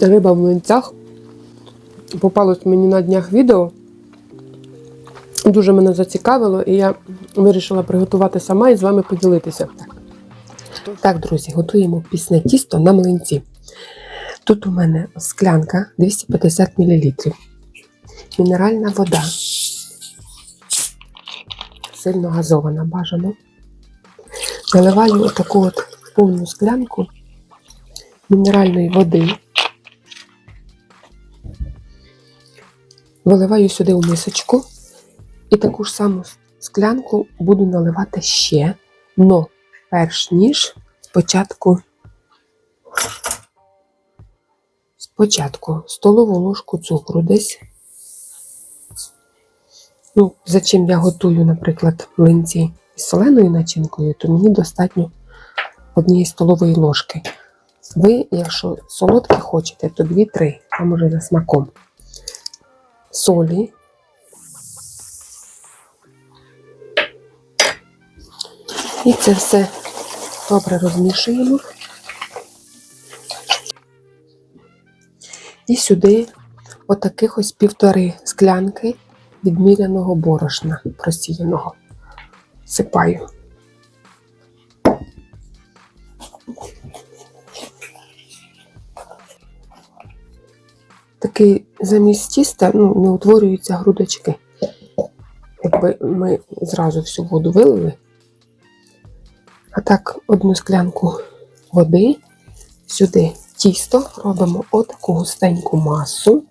Риба в млинцях. Попалось мені на днях відео. Дуже мене зацікавило, і я вирішила приготувати сама і з вами поділитися. Так, друзі, готуємо пісне тісто на млинці. Тут у мене склянка 250 мл. Мінеральна вода. Сильно газована бажано. Наливаю отаку от повну склянку мінеральної води. Виливаю сюди у мисочку і таку ж саму склянку буду наливати ще, но перш ніж спочатку спочатку столову ложку цукру десь. Ну, за чим я готую, наприклад, млинці із соленою начинкою, то мені достатньо однієї столової ложки. Ви, якщо солодке хочете, то 2-3, а може за смаком. Солі. І це все добре розмішуємо. І сюди отаких ось півтори склянки відміряного борошна просіяного. Сипаю. Такий замість тіста ну, не утворюються грудочки. Якби ми зразу всю воду вилили. А так, одну склянку води, сюди тісто, робимо отаку густеньку масу.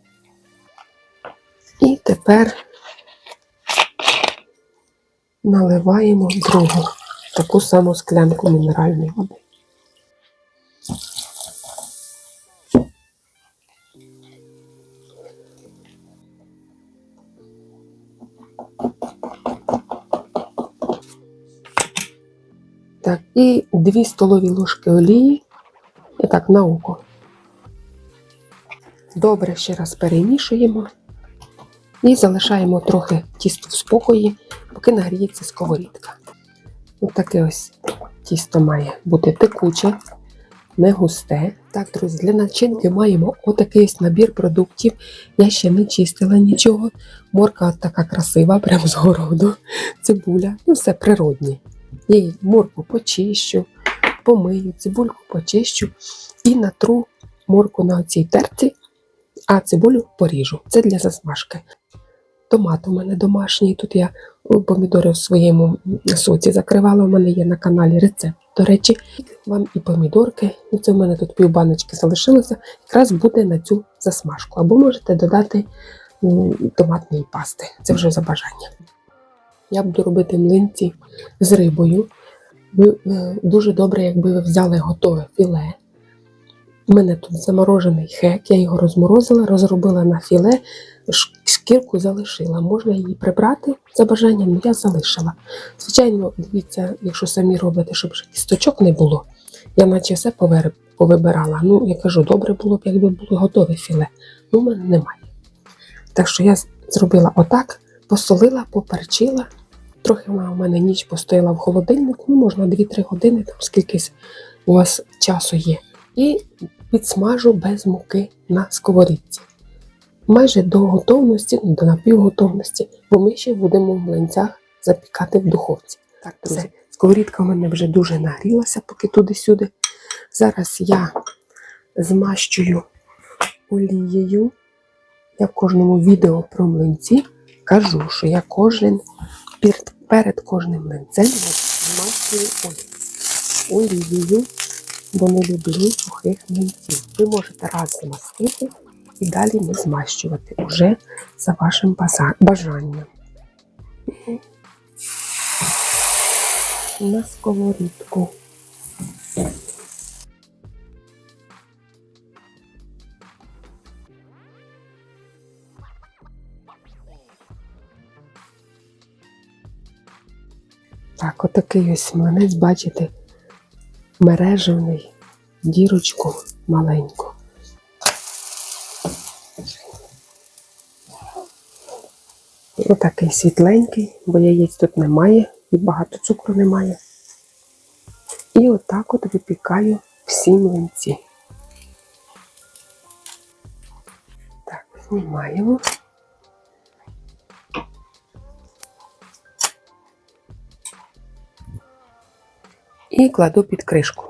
І тепер наливаємо другу таку саму склянку мінеральної води. Так, і 2 столові ложки олії. І так, на око. Добре ще раз перемішуємо і залишаємо трохи тісто в спокої, поки нагріється сковорідка. Ось таке ось тісто має бути текуче, не густе. Так, друзі, для начинки маємо отакий ось набір продуктів. Я ще не чистила нічого. Морка така красива, прямо з городу. Цибуля, ну все природнє. Я морку почищу, помию, цибульку почищу і натру морку на цій терці, а цибулю поріжу. Це для засмажки. Томат у мене домашній. Тут я помідори в своєму соці закривала. У мене є на каналі рецепт. До речі, вам і помідорки. Ну, це в мене тут півбаночки залишилося. Якраз буде на цю засмажку. Або можете додати томатної пасти. Це вже за бажанням. Я буду робити млинці з рибою. Е, дуже добре, якби ви взяли готове філе. У мене тут заморожений хек, я його розморозила, розробила на філе, шкірку залишила. Можна її прибрати за бажанням, але я залишила. Звичайно, дивіться, якщо самі робите, щоб кісточок не було. Я наче все повибирала. Ну, я кажу, добре було б, якби було готове філе. Ну, у мене немає. Так що я зробила отак, посолила, поперчила. Трохи вона у мене ніч постояла в холодильнику, ну, можна 2-3 години, там скільки у вас часу є. І підсмажу без муки на сковорідці. Майже до готовності, ну, до напівготовності, бо ми ще будемо в млинцях запікати в духовці. Так, друзі, сковорідка у мене вже дуже нагрілася, поки туди-сюди. Зараз я змащую олією. Я в кожному відео про млинці кажу, що я кожен перед, кожним млинцем змащую олією, бо не люблю сухих млинців. Ви можете раз змастити і далі не змащувати уже за вашим бажанням. На сковорідку. Так, отакий ось млинець, бачите, мережевний, дірочку маленьку. Отакий світленький, бо яєць тут немає і багато цукру немає. І отак от випікаю всі млинці. Так, Знімаємо. І кладу під кришку,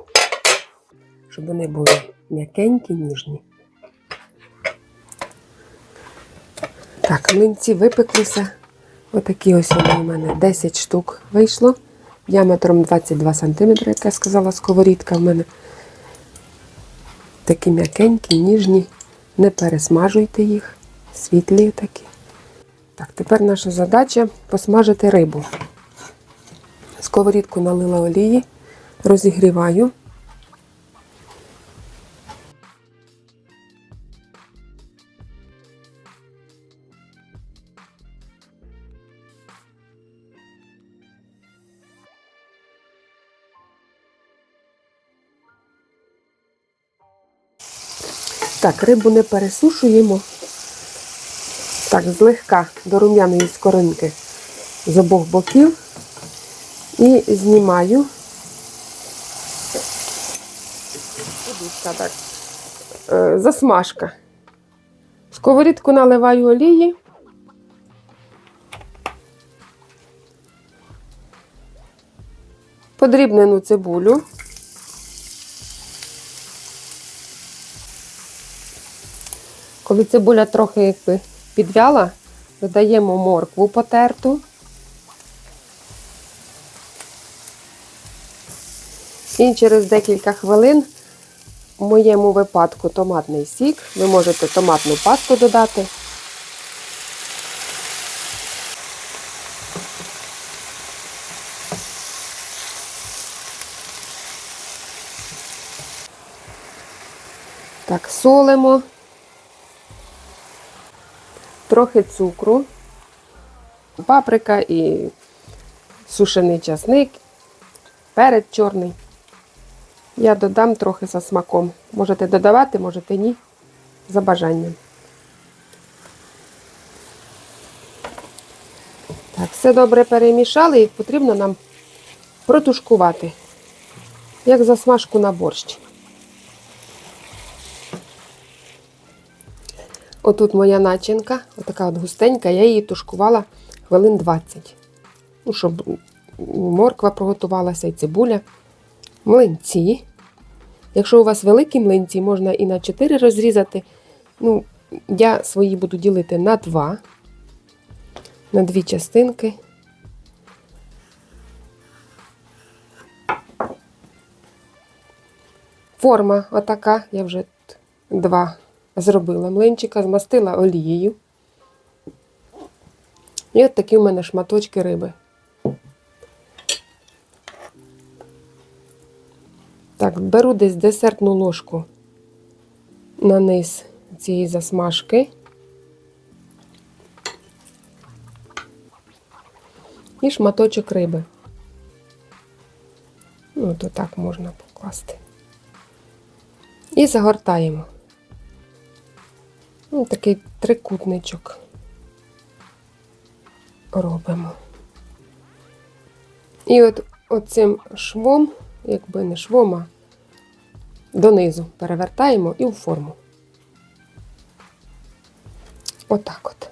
щоб вони були м'якенькі, ніжні. Так, млинці випеклися. Отакі ось вони у мене 10 штук вийшло. Діаметром 22 см, як я сказала, сковорідка в мене. Такі м'якенькі, ніжні. Не пересмажуйте їх, світлі такі. Так, тепер наша задача посмажити рибу. Сковорідку налила олії, розігріваю. Так, рибу не пересушуємо. Так, злегка до рум'яної скоринки з обох боків і знімаю. Подушка, так. Е, Засмажка. В Сковорідку наливаю олії. Подрібнену цибулю. Коли цибуля трохи якби підвяла, додаємо моркву потерту. І через декілька хвилин, в моєму випадку, томатний сік. Ви можете томатну пасту додати. Так, солимо трохи цукру, паприка і сушений часник, перець чорний. Я додам трохи за смаком. Можете додавати, можете ні, за бажанням. Так, все добре перемішали і потрібно нам протушкувати, як засмажку на борщ. Отут моя начинка, отака от густенька, я її тушкувала хвилин 20. Ну, щоб морква приготувалася і цибуля. Млинці. Якщо у вас великі млинці, можна і на 4 розрізати. Ну, я свої буду ділити на 2, на дві частинки. Форма отака, я вже два зробила млинчика, змастила олією. І от такі в мене шматочки риби. Так, беру десь десертну ложку на низ цієї засмажки. І шматочок риби. Ну, то так можна покласти. І загортаємо. Ну, такий трикутничок робимо. І от оцим швом, якби не швом, а донизу перевертаємо і у форму. Отак от.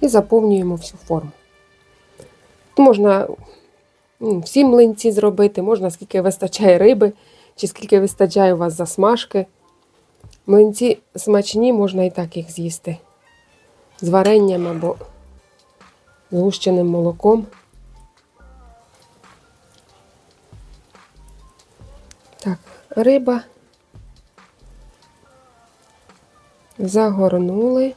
І заповнюємо всю форму. Можна всі млинці зробити, можна скільки вистачає риби, чи скільки вистачає у вас засмажки. Млинці смачні, можна і так їх з'їсти. З варенням або згущеним молоком. Так, риба. Загорнули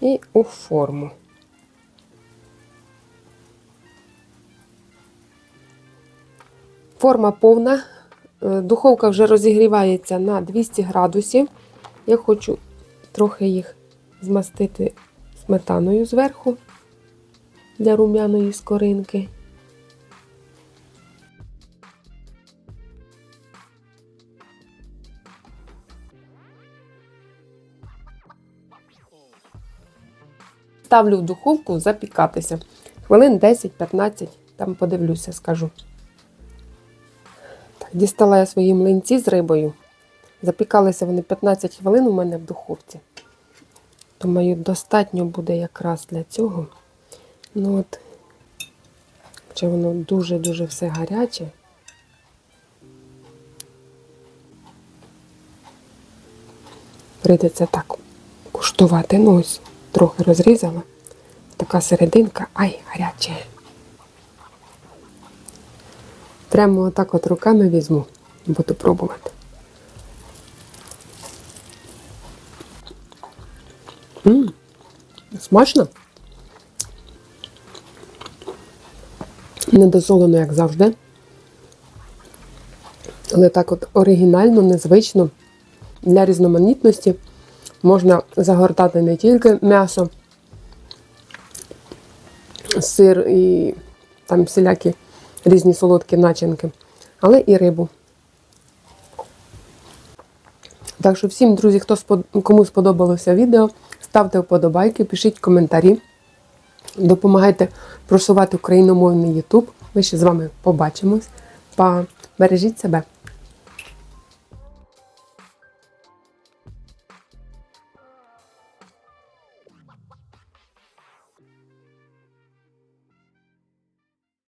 і у форму. Форма повна. Е, Духовка вже розігрівається на 200 градусів. Я хочу трохи їх змастити сметаною зверху для рум'яної скоринки. Ставлю в духовку запікатися. Хвилин 10-15, там подивлюся, скажу. Так, дістала я свої млинці з рибою. Запікалися вони 15 хвилин у мене в духовці. Думаю, достатньо буде якраз для цього. Ну от, хоча воно дуже-дуже все гаряче. Прийдеться так куштувати. Ну ось, трохи розрізала. Така серединка, ай, гаряче. Прямо отак от руками візьму, буду пробувати. М, смачно. Недосолено, як завжди. Але так от оригінально, незвично для різноманітності можна загортати не тільки м'ясо, сир і там всілякі різні солодкі начинки, але і рибу. Так що всім, друзі, хто кому сподобалося відео, ставте вподобайки, пишіть коментарі, допомагайте просувати україномовний YouTube. Ми ще з вами побачимось. Па, бережіть себе!